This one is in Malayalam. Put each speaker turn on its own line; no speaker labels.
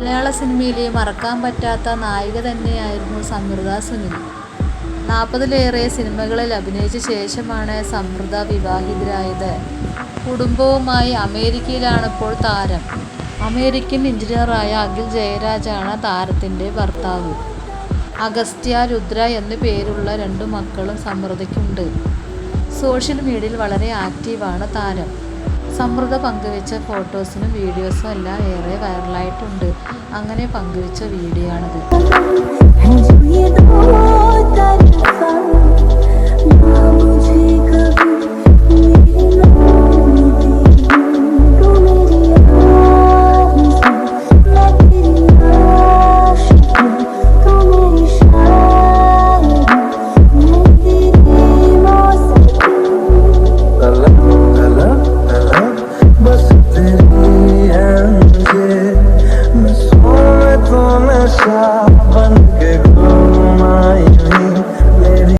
മലയാള സിനിമയിലെ മറക്കാൻ പറ്റാത്ത നായിക തന്നെയായിരുന്നു സമൃദ്ധ സുനിൽ. നാൽപ്പതിലേറെ സിനിമകളിൽ അഭിനയിച്ച ശേഷമാണ് സമൃദ്ധ വിവാഹിതരായത്. കുടുംബവുമായി അമേരിക്കയിലാണ് ഇപ്പോൾ താരം. അമേരിക്കൻ എഞ്ചിനീയറായ അഖിൽ ജയരാജാണ് താരത്തിന്റെ ഭർത്താവ്. അഗസ്ത്യ രുദ്ര എന്നു പേരുള്ള രണ്ടു മക്കളും സമൃദ്ധയ്ക്കുണ്ട് സോഷ്യൽ മീഡിയയിൽ വളരെ ആക്റ്റീവാണ് താരം. സമൃദ്ധ പങ്കുവെച്ച ഫോട്ടോസിനും വീഡിയോസും എല്ലാം ഏറെ വൈറലായിട്ടുണ്ട്. അങ്ങനെ പങ്കുവെച്ച വീഡിയോ ആണിത്
yourself